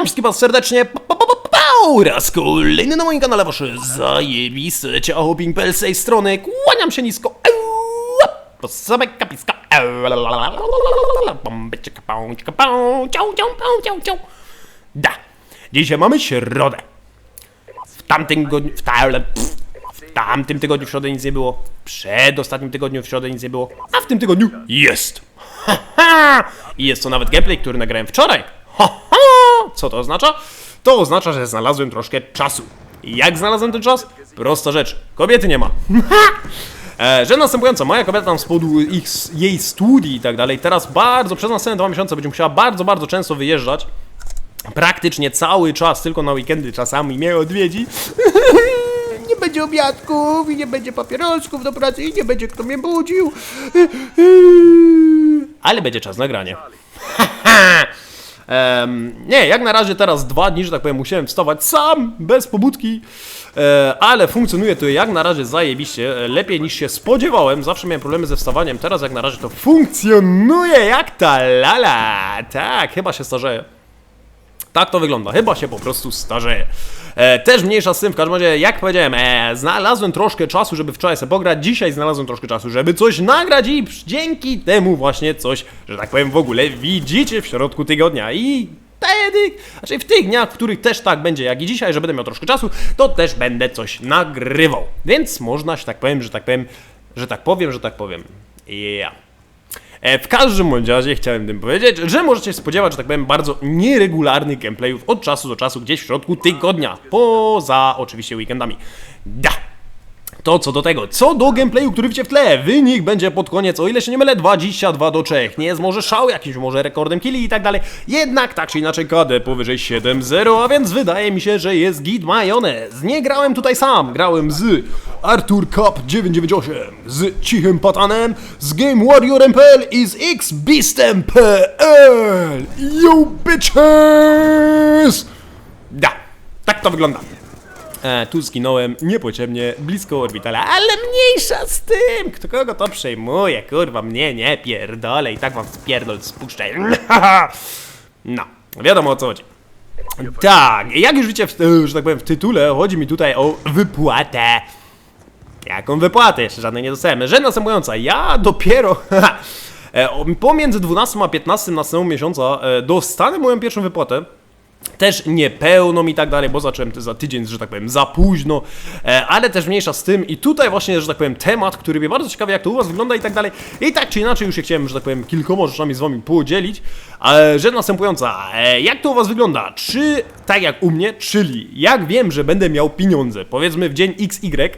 Witam wszystkich bardzo serdecznie. Pa, pa, pa, pa, pa, raz kolejny na moim kanale wasze zajebiste ciało Pimpel z tej strony. Kłaniam się nisko. Po same kapiska. Da. Dzisiaj mamy środę. W tamtym tygodniu, w, ta, w tamtym tygodniu w środę nic nie było. W przedostatnim tygodniu w środę nic nie było. A w tym tygodniu jest. Ha, ha. I jest to nawet gameplay, który nagrałem wczoraj. Ha. Co to oznacza? To oznacza, że znalazłem troszkę czasu. Jak znalazłem ten czas? Prosta rzecz. Kobiety nie ma. E, że następująca, moja kobieta tam z powodu ich, jej studii i tak dalej, teraz bardzo, przez następne dwa miesiące będzie musiała bardzo, bardzo często wyjeżdżać. Praktycznie cały czas, tylko na weekendy czasami mnie odwiedzi. nie będzie obiadków i nie będzie papierosków do pracy i nie będzie kto mnie budził. Ale będzie czas nagrania. Nie, jak na razie teraz dwa dni, że tak powiem, musiałem wstawać sam, bez pobudki, e, ale funkcjonuje to jak na razie zajebiście, e, lepiej niż się spodziewałem, zawsze miałem problemy ze wstawaniem, teraz jak na razie to funkcjonuje jak ta lala, tak, chyba się starzeję. Tak to wygląda, chyba się po prostu starzeje. E, też mniejsza z tym, w każdym razie, jak powiedziałem, e, znalazłem troszkę czasu, żeby wczoraj sobie pograć, dzisiaj znalazłem troszkę czasu, żeby coś nagrać i dzięki temu właśnie coś, że tak powiem, w ogóle widzicie w środku tygodnia i wtedy, znaczy w tych dniach, w których też tak będzie jak i dzisiaj, że będę miał troszkę czasu, to też będę coś nagrywał. Więc można się tak powiem, że tak powiem, że tak powiem, że tak powiem. Yeah. E, W każdym bądź razie chciałem tym powiedzieć, że możecie spodziewać, że tak powiem, bardzo nieregularnych gameplayów od czasu do czasu gdzieś w środku tygodnia, poza oczywiście weekendami. Da! To co do tego, co do gameplayu, który widzicie w tle, wynik będzie pod koniec, o ile się nie mylę, 22 do 3. Nie jest może szał jakimś, może rekordem killi i tak dalej. Jednak tak czy inaczej KD powyżej 7-0, a więc wydaje mi się, że jest git majonez. Nie grałem tutaj sam, grałem z Artur Cup 998, z Cichym Patanem, z Game Warriorem PL i z X-Beastem PL. You bitches! Da, tak to wygląda. E, tu zginąłem niepociemnie, blisko orbitala, ale mniejsza z tym! Kto kogo to przejmuje? Kurwa, mnie nie pierdolę i tak wam spierdol spuszczę. No, wiadomo o co chodzi. Tak, jak już widzicie, w, że tak powiem, w tytule chodzi mi tutaj o wypłatę. Jaką wypłatę? Jeszcze żadnej nie dostałem. Że następująca, ja dopiero e, pomiędzy 12 a 15 następnego miesiąca e, dostanę moją pierwszą wypłatę też niepełną i tak dalej, bo zacząłem to za tydzień, że tak powiem, za późno, e, ale też mniejsza z tym. I tutaj właśnie, że tak powiem, temat, który mnie bardzo ciekawi, jak to u was wygląda i tak dalej. I tak czy inaczej już się chciałem, że tak powiem, kilkoma rzeczami z wami podzielić, e, że następująca, e, jak to u was wygląda, czy tak jak u mnie, czyli jak wiem, że będę miał pieniądze, powiedzmy w dzień XY,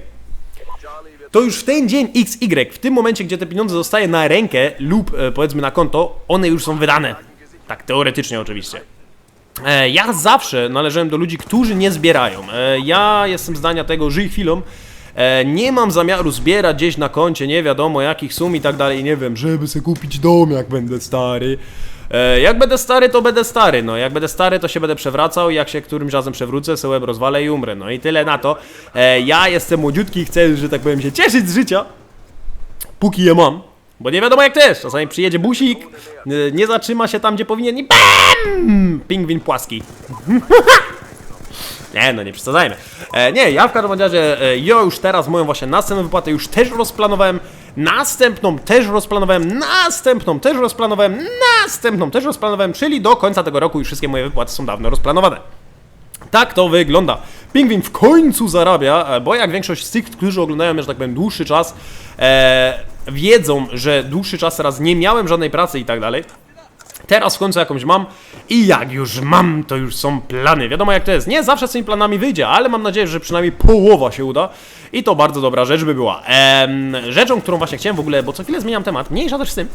to już w ten dzień XY, w tym momencie, gdzie te pieniądze zostaje na rękę lub powiedzmy na konto, one już są wydane. Tak teoretycznie oczywiście. E, Ja zawsze należałem do ludzi, którzy nie zbierają. E, Ja jestem zdania tego, żyj chwilą. E, Nie mam zamiaru zbierać gdzieś na koncie, nie wiadomo jakich sum i tak dalej, nie wiem, żeby sobie kupić dom, jak będę stary. Jak będę stary, to będę stary, no jak będę stary, to się będę przewracał jak się którymś razem przewrócę, sobie łeb rozwalę i umrę, no i tyle na to. Ja jestem młodziutki i chcę, że tak powiem, się cieszyć z życia, póki je mam. Bo nie wiadomo jak jest. Czasami przyjedzie busik, y, nie zatrzyma się tam, gdzie powinien i BAM! Pingwin płaski. Nie, no nie przesadzajmy. E, nie, ja w każdym razie, e, ja już teraz moją właśnie następną wypłatę już też rozplanowałem, następną też rozplanowałem, następną też rozplanowałem, następną też rozplanowałem, czyli do końca tego roku już wszystkie moje wypłaty są dawno rozplanowane. Tak to wygląda. Pingwin w końcu zarabia, e, bo jak większość z tych, którzy oglądają że tak powiem, dłuższy czas, e, wiedzą, że dłuższy czas teraz nie miałem żadnej pracy i tak dalej. Teraz w końcu jakąś mam i jak już mam, to już są plany. Wiadomo jak to jest. Nie zawsze z tymi planami wyjdzie, ale mam nadzieję, że przynajmniej połowa się uda i to bardzo dobra rzecz by była. Em, rzeczą, którą właśnie chciałem w ogóle, bo co chwilę zmieniam temat, mniejsza też z tym,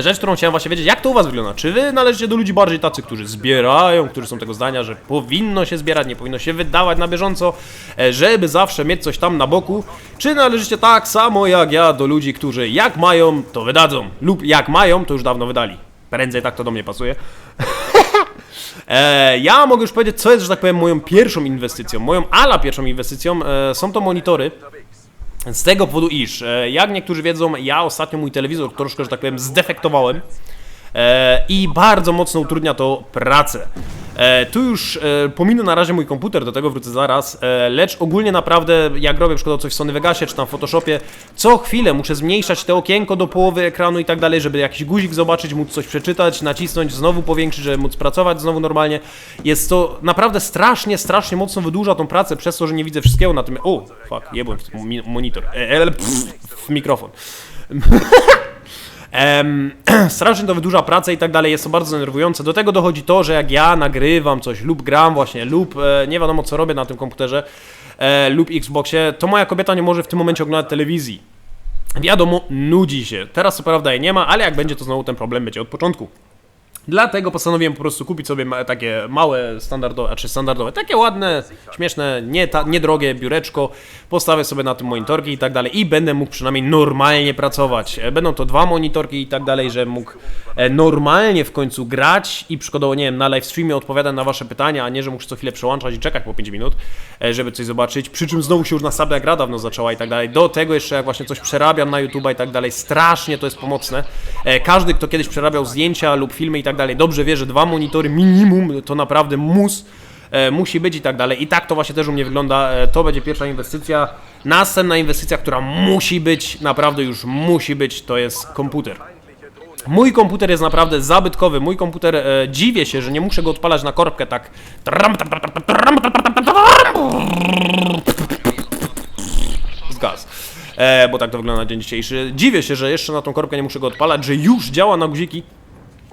Rzecz, którą chciałem właśnie wiedzieć, jak to u was wygląda? Czy wy należycie do ludzi bardziej tacy, którzy zbierają, którzy są tego zdania, że powinno się zbierać, nie powinno się wydawać na bieżąco, e, żeby zawsze mieć coś tam na boku? Czy należycie tak samo jak ja do ludzi, którzy jak mają, to wydadzą, lub jak mają, to już dawno wydali? Prędzej tak to do mnie pasuje. E, ja mogę już powiedzieć, co jest, że tak powiem, moją pierwszą inwestycją. Moją ala pierwszą inwestycją e, są to monitory. Z tego powodu, iż, e, jak niektórzy wiedzą, ja ostatnio mój telewizor troszkę, że tak powiem, zdefektowałem e, i bardzo mocno utrudnia to pracę. E, tu już e, pominę na razie mój komputer, do tego wrócę zaraz, e, lecz ogólnie naprawdę jak robię przykładowo coś w Sony Vegasie czy tam w Photoshopie, co chwilę muszę zmniejszać te okienko do połowy ekranu i tak dalej, żeby jakiś guzik zobaczyć, móc coś przeczytać, nacisnąć, znowu powiększyć, żeby móc pracować znowu normalnie. Jest to naprawdę strasznie, strasznie mocno wydłuża tą pracę przez to, że nie widzę wszystkiego na tym... O, fuck, jebłem w monitor, e, e, pff, w mikrofon. Strasznie to wydłuża pracę i tak dalej, jest to bardzo denerwujące. Do tego dochodzi to, że jak ja nagrywam coś lub gram właśnie, lub e, nie wiadomo co robię na tym komputerze e, lub Xboxie, to moja kobieta nie może w tym momencie oglądać telewizji. Wiadomo, nudzi się. Teraz co prawda jej nie ma, ale jak będzie, to znowu ten problem będzie od początku. Dlatego postanowiłem po prostu kupić sobie ma- takie małe, standardowe, znaczy standardowe, takie ładne, śmieszne, nie niedrogie biureczko, postawię sobie na tym monitorki i tak dalej i będę mógł przynajmniej normalnie pracować. E, Będą to dwa monitorki i tak dalej, że mógł e, normalnie w końcu grać i przykładowo, nie wiem, na live streamie odpowiadać na wasze pytania, a nie, że muszę co chwilę przełączać i czekać po 5 minut, e, żeby coś zobaczyć, przy czym znowu się już nasabia gra dawno zaczęła i tak dalej. Do tego jeszcze jak właśnie coś przerabiam na YouTube i tak dalej, strasznie to jest pomocne. Każdy, kto kiedyś przerabiał zdjęcia lub filmy i tak dalej, dobrze wie, że dwa monitory minimum to naprawdę mus e, musi być i tak dalej. I tak to właśnie też u mnie wygląda. E, to będzie pierwsza inwestycja. Następna inwestycja, która musi być, naprawdę już musi być, to jest komputer. Mój komputer jest naprawdę zabytkowy. Mój komputer, e, dziwię się, że nie muszę go odpalać na korbkę tak. Zgaz. E, bo tak to wygląda na dzień dzisiejszy. Dziwię się, że jeszcze na tą korbkę nie muszę go odpalać, że już działa na guziki.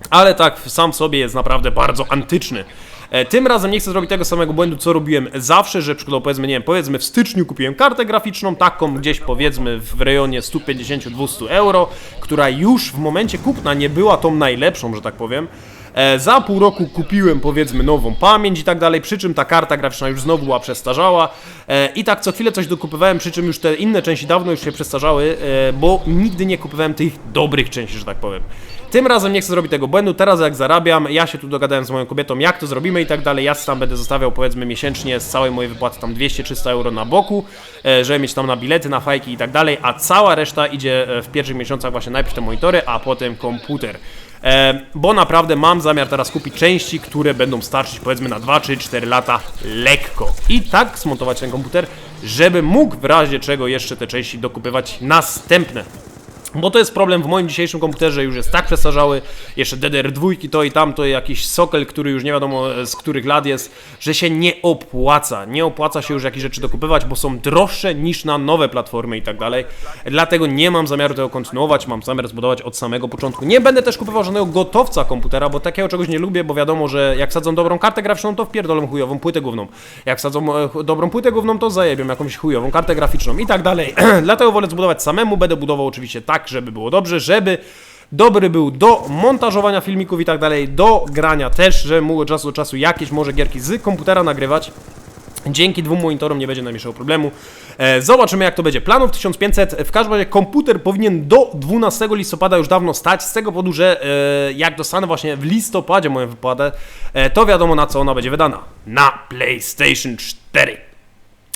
Ale tak sam w sobie jest naprawdę bardzo antyczny. E, Tym razem nie chcę zrobić tego samego błędu, co robiłem zawsze, że przykładowo powiedzmy, nie wiem, powiedzmy w styczniu kupiłem kartę graficzną, taką gdzieś powiedzmy w rejonie 150-200 euro, która już w momencie kupna nie była tą najlepszą, że tak powiem. E, Za pół roku kupiłem powiedzmy nową pamięć i tak dalej, przy czym ta karta graficzna już znowu była przestarzała e, i tak co chwilę coś dokupywałem, przy czym już te inne części dawno już się przestarzały, e, bo nigdy nie kupowałem tych dobrych części, że tak powiem. Tym razem nie chcę zrobić tego błędu, teraz jak zarabiam, ja się tu dogadałem z moją kobietą, jak to zrobimy i tak dalej, ja tam będę zostawiał powiedzmy miesięcznie z całej mojej wypłaty tam 200-300 euro na boku, e, żeby mieć tam na bilety, na fajki i tak dalej, a cała reszta idzie e, w pierwszych miesiącach właśnie najpierw te monitory, a potem komputer. E, bo naprawdę mam zamiar teraz kupić części, które będą starczyć powiedzmy na 2 czy 4 lata lekko. I tak zmontować ten komputer, żeby mógł w razie czego jeszcze te części dokupywać następne. Bo to jest problem w moim dzisiejszym komputerze, już jest tak przestarzały, jeszcze DDR2 to i tamto, jakiś sokel, który już nie wiadomo e, z których lat jest, że się nie opłaca. Nie opłaca się już jakieś rzeczy dokupywać, bo są droższe niż na nowe platformy i tak dalej. Dlatego nie mam zamiaru tego kontynuować, mam zamiar zbudować od samego początku. Nie będę też kupował żadnego gotowca komputera, bo takiego czegoś nie lubię, bo wiadomo, że jak sadzą dobrą kartę graficzną, to wpierdolą chujową płytę główną. Jak sadzą e, dobrą płytę główną, to zajebią jakąś chujową kartę graficzną i tak dalej. Dlatego wolę zbudować samemu, będę budował oczywiście tak, żeby było dobrze, żeby dobry był do montażowania filmików i tak dalej, do grania też, że mógł od czasu do czasu jakieś może gierki z komputera nagrywać. Dzięki dwóm monitorom nie będzie najmniejszego problemu. E, zobaczymy jak to będzie. Planów 1500. W każdym razie komputer powinien do 12 listopada już dawno stać. Z tego powodu, że e, jak dostanę właśnie w listopadzie moją wypłatę, e, to wiadomo na co ona będzie wydana. Na PlayStation 4.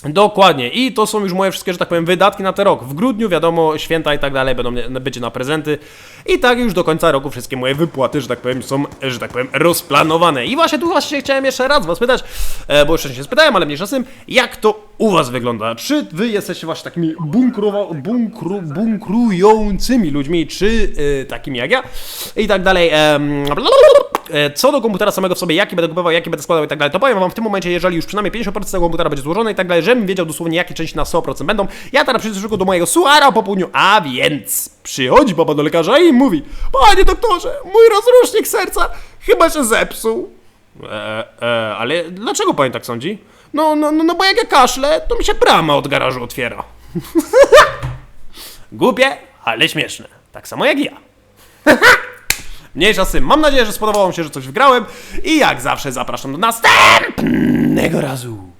Dokładnie. I to są już moje wszystkie, że tak powiem, wydatki na ten rok. W grudniu, wiadomo, święta i tak dalej będą będzie na prezenty. I tak już do końca roku wszystkie moje wypłaty, że tak powiem, są, że tak powiem, rozplanowane. I właśnie tu właśnie chciałem jeszcze raz was pytać, e, bo jeszcze się spytałem, ale mniejsza z tym, jak to u was wygląda? Czy wy jesteście właśnie takimi bunkrowa, bunkru, bunkrującymi ludźmi, czy e, takimi jak ja? I tak dalej. E, Co do komputera samego w sobie, jaki będę kupował, jaki będę składał i tak dalej, to powiem wam w tym momencie, jeżeli już przynajmniej 50% tego komputera będzie złożone i tak dalej, żebym wiedział dosłownie jakie części na 100% będą. Ja teraz szybko do mojego suara po południu, a więc przychodzi baba do lekarza i mówi Panie doktorze, mój rozrusznik serca chyba się zepsuł. E, e, ale dlaczego pani tak sądzi? No, no, no, no bo jak ja kaszlę, to mi się brama od garażu otwiera. Głupie, ale śmieszne. Tak samo jak ja. Mniejsza z. Mam nadzieję, że spodobało mi się, że coś wgrałem. I jak zawsze zapraszam do następnego razu.